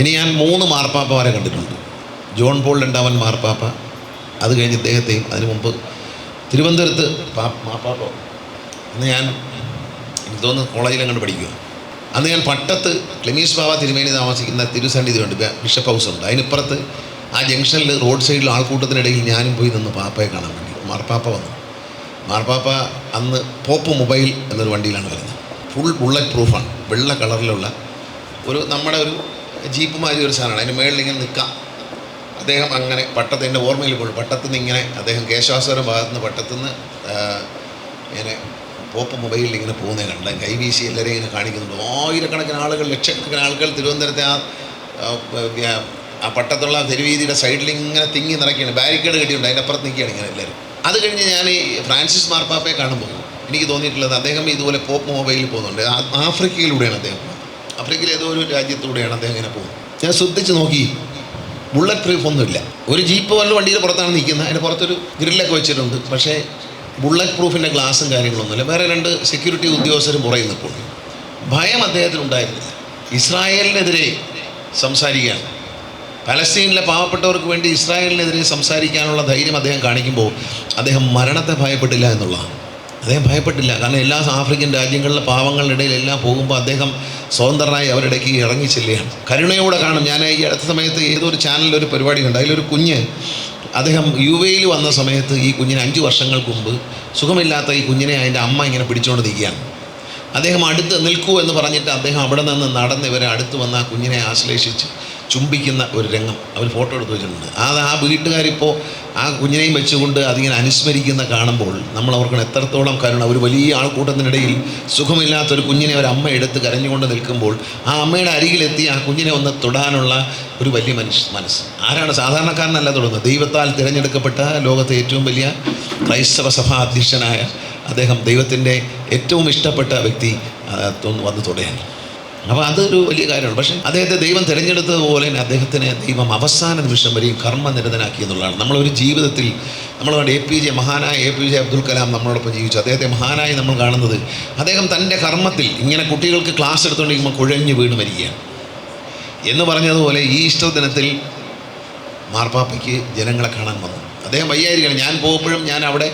ഇനി ഞാൻ മൂന്ന് മാർപ്പാപ്പമാരെ കണ്ടിട്ടുണ്ട്. ജോൺ പോൾ രണ്ടാമൻ മാർപ്പാപ്പ. അത് കഴിഞ്ഞ് ഇദ്ദേഹത്തെയും അതിനു മുമ്പ് തിരുവനന്തപുരത്ത് മാർപ്പാപ്പ. അന്ന് ഞാൻ എനിക്ക് തോന്നുന്നു കോളേജിൽ അങ്ങോട്ട് പഠിക്കുക അന്ന് ഞാൻ പട്ടത്ത് ക്ലമീഷ് ബാബ തിരുമേനി താമസിക്കുന്ന തിരുസന്നിധി ഉണ്ട് ബിഷപ്പ് ഹൗസ് ഉണ്ട്. അതിനിപ്പുറത്ത് ആ ജംഗ്ഷനിൽ റോഡ് സൈഡിൽ ആൾക്കൂട്ടത്തിനിടയിൽ ഞാനും പോയി നിന്ന് പാപ്പയെ കാണാൻ വേണ്ടി മാർപ്പാപ്പ വന്നു. മാർപ്പാപ്പ അന്ന് പോപ്പ് മൊബൈൽ എന്നൊരു വണ്ടിയിലാണ് വരുന്നത്. ഫുൾ ബുള്ളറ്റ് പ്രൂഫാണ്. വെള്ള കളറിലുള്ള ഒരു നമ്മുടെ ഒരു ജീപ്പ് മാതിരി ഒരു സാധനമാണ്. അതിന് മേളിൽ ഇങ്ങനെ നിൽക്കാം. അദ്ദേഹം അങ്ങനെ പട്ടത്ത് എന്റെ ഓർമ്മയിൽ പോലും പട്ടത്തു നിന്ന് ഇങ്ങനെ അദ്ദേഹം കേശവാസ്വരം ഭാഗത്ത് നിന്ന് പട്ടത്തു നിന്ന് ഇങ്ങനെ പോപ്പ് മൊബൈലിൽ ഇങ്ങനെ പോകുന്നത് കണ്ട. കൈ വീശി എല്ലാവരെയും ഇങ്ങനെ കാണിക്കുന്നുണ്ട്. ആയിരക്കണക്കിന് ആളുകൾ ലക്ഷക്കണക്കിന് ആളുകൾ തിരുവനന്തപുരത്തെ ആ ആ, പട്ടത്തുള്ള തെരുവീതിയുടെ സൈഡിൽ ഇങ്ങനെ തിങ്ങി നിറയ്ക്കുകയാണ്. ബാരിക്കേഡ് കെട്ടിയുണ്ട് അതിന്റെ അപ്പുറത്ത് നിൽക്കുകയാണ് ഇങ്ങനെ എല്ലാവരും. അത് കഴിഞ്ഞ് ഞാൻ ഈ ഫ്രാൻസിസ് മാർപ്പാപ്പയെ കാണുമ്പോൾ എനിക്ക് തോന്നിയിട്ടുള്ളത് അദ്ദേഹം ഇതുപോലെ പോപ്പ് മൊബൈലിൽ പോകുന്നുണ്ട്. ആഫ്രിക്കയിലൂടെയാണ് അദ്ദേഹം ആഫ്രിക്കയിലെ ഏതോ ഒരു രാജ്യത്തൂടെയാണ് അദ്ദേഹം ഇങ്ങനെ പോകുന്നത്. ഞാൻ ശ്രദ്ധിച്ച് നോക്കി. ബുള്ളറ്റ് പ്രൂഫ് ഒന്നുമില്ല. ഒരു ജീപ്പ് വല്ല വണ്ടിയിൽ പുറത്താണ് നിൽക്കുന്നത്. അതിന് പുറത്തൊരു ഗ്രില്ലൊക്കെ വെച്ചിട്ടുണ്ട്. പക്ഷേ ബുള്ളറ്റ് പ്രൂഫിന്റെ ഗ്ലാസും കാര്യങ്ങളൊന്നുമില്ല. വേറെ രണ്ട് സെക്യൂരിറ്റി ഉദ്യോഗസ്ഥരും പുറകിൽ നിൽപ്പോൾ ഭയം അദ്ദേഹത്തിന് ഉണ്ടായിരുന്നില്ല. ഇസ്രായേലിനെതിരെ സംസാരിക്കുകയാണ്. പലസ്തീനിലെ പാവപ്പെട്ടവർക്ക് വേണ്ടി ഇസ്രായേലിനെതിരെ സംസാരിക്കാനുള്ള ധൈര്യം അദ്ദേഹം കാണിക്കുമ്പോൾ അദ്ദേഹം മരണത്തെ ഭയപ്പെട്ടില്ല എന്നുള്ളതാണ്. അദ്ദേഹം ഭയപ്പെട്ടില്ല. കാരണം എല്ലാ ആഫ്രിക്കൻ രാജ്യങ്ങളിലെ പാവങ്ങളുടെ ഇടയിലെല്ലാം പോകുമ്പോൾ അദ്ദേഹം സ്വതന്ത്രനായി അവരിടയ്ക്ക് ഇറങ്ങി ചെല്ലുകയാണ്. കരുണയോടെ കാണും. ഞാൻ ഈ അടുത്ത സമയത്ത് ഏതൊരു ചാനലിൽ ഒരു പരിപാടി ഉണ്ട് അതിലൊരു കുഞ്ഞ് അദ്ദേഹം യു എയിൽ വന്ന സമയത്ത് ഈ കുഞ്ഞിന് അഞ്ച് വർഷങ്ങൾക്ക് മുമ്പ് സുഖമില്ലാത്ത ഈ കുഞ്ഞിനെ അതിന്റെ അമ്മ ഇങ്ങനെ പിടിച്ചുകൊണ്ട് നിൽക്കുകയാണ്. അദ്ദേഹം അടുത്ത് നിൽക്കൂ എന്ന് പറഞ്ഞിട്ട് അദ്ദേഹം അവിടെ നിന്ന് നടന്ന് ഇവരെ അടുത്ത് വന്ന് ആ കുഞ്ഞിനെ ആശ്ലേഷിച്ച് ചുംബിക്കുന്ന ഒരു രംഗം അവർ ഫോട്ടോ എടുത്ത് വെച്ചിട്ടുണ്ട്. അത് ആ വീട്ടുകാരിപ്പോൾ ആ കുഞ്ഞിനെയും വെച്ചുകൊണ്ട് അതിങ്ങനെ അനുസ്മരിക്കുന്ന കാണുമ്പോൾ നമ്മൾ അവർക്ക് എത്രത്തോളം കരുണ. ഒരു വലിയ ആൾക്കൂട്ടത്തിനിടയിൽ സുഖമില്ലാത്തൊരു കുഞ്ഞിനെ ഒരു അമ്മ എടുത്ത് കരഞ്ഞുകൊണ്ട് നിൽക്കുമ്പോൾ ആ അമ്മയുടെ അരികിലെത്തി ആ കുഞ്ഞിനെ ഒന്ന് തൊടാനുള്ള ഒരു വലിയ മനുഷ്യ മനസ്സ്. ആരാണ് സാധാരണക്കാരനല്ല തൊടുന്നത്? ദൈവത്താൽ തിരഞ്ഞെടുക്കപ്പെട്ട ലോകത്തെ ഏറ്റവും വലിയ ക്രൈസ്തവ സഭാ അധ്യക്ഷനായ അദ്ദേഹം ദൈവത്തിന്റെ ഏറ്റവും ഇഷ്ടപ്പെട്ട വ്യക്തി വന്ന് തൊടുകയാണ് അപ്പോൾ അതൊരു വലിയ കാര്യമാണ്. പക്ഷേ അദ്ദേഹത്തെ ദൈവം തിരഞ്ഞെടുത്തതുപോലെ തന്നെ അദ്ദേഹത്തിന് ദൈവം അവസാന നിമിഷം വരെയും കർമ്മനിരതനാക്കി എന്നുള്ളതാണ്. നമ്മളൊരു ജീവിതത്തിൽ നമ്മളോട് എ പി ജെ മഹാനായ A P J Abdul Kalam നമ്മളോടൊപ്പം ജീവിച്ചു. അദ്ദേഹത്തെ മഹാനായി നമ്മൾ കാണുന്നത് അദ്ദേഹം തന്റെ കർമ്മത്തിൽ ഇങ്ങനെ കുട്ടികൾക്ക് ക്ലാസ് എടുത്തുകൊണ്ടിരിക്കുമ്പോൾ കുഴഞ്ഞു വീണ് വരികയാണ് എന്ന് പറഞ്ഞതുപോലെ ഈ ഈസ്റ്റർ ദിനത്തിൽ മാർപ്പാപ്പയ്ക്ക് ജനങ്ങളെ കാണാൻ വന്നു. അദ്ദേഹം വയ്യായിരിക്കണം ഞാൻ പോകുമ്പോഴും ഞാൻ അവിടെ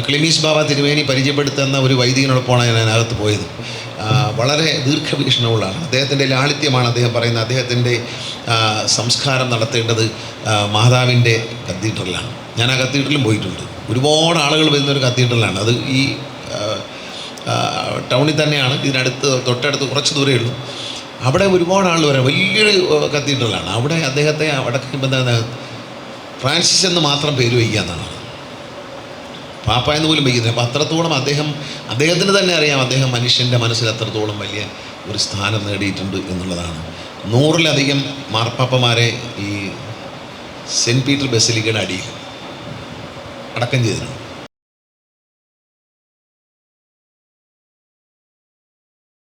ക്ലിമീസ് ബാബ തിരുവേനി പരിചയപ്പെടുത്തുന്ന ഒരു വൈദികനോടൊപ്പമാണ് ഞാൻ അതിനകത്ത് പോയത്. വളരെ ദീർഘവീക്ഷണമുള്ളതാണ്. അദ്ദേഹത്തിന്റെ ലാളിത്യമാണ് അദ്ദേഹം പറയുന്നത്. അദ്ദേഹത്തിന്റെ സംസ്കാരം നടത്തേണ്ടത് മാതാവിന്റെ കത്തീഡ്രലാണ്. ഞാൻ ആ കത്തീഡ്രലും പോയിട്ടുണ്ട്. ഒരുപാട് ആളുകൾ വരുന്ന ഒരു കത്തീഡ്രലാണ്. അത് ഈ ടൗണിൽ തന്നെയാണ്. ഇതിനടുത്ത് തൊട്ടടുത്ത് കുറച്ച് ദൂരമേ ഉള്ളൂ. അവിടെ ഒരുപാട് ആളുകൾ വരാം. വലിയൊരു കത്തീഡ്രലാണ്. അവിടെ അദ്ദേഹത്തെ എന്താണ് ഫ്രാൻസിസ് എന്ന് മാത്രം പേര് വയ്ക്കുക എന്നാണ്. പാപ്പ എന്ന് പോലും വയ്ക്കുന്നത് അപ്പോൾ അത്രത്തോളം അദ്ദേഹം അദ്ദേഹത്തിന് തന്നെ അറിയാം അദ്ദേഹം മനുഷ്യന്റെ മനസ്സിൽ അത്രത്തോളം വലിയ ഒരു സ്ഥാനം നേടിയിട്ടുണ്ട് എന്നുള്ളതാണ്. നൂറിലധികം മാർപ്പാപ്പമാരെ ഈ സെന്റ് പീറ്റർ ബസലിക്കയുടെ അടിയിൽ അടക്കം ചെയ്തിട്ടുണ്ട്.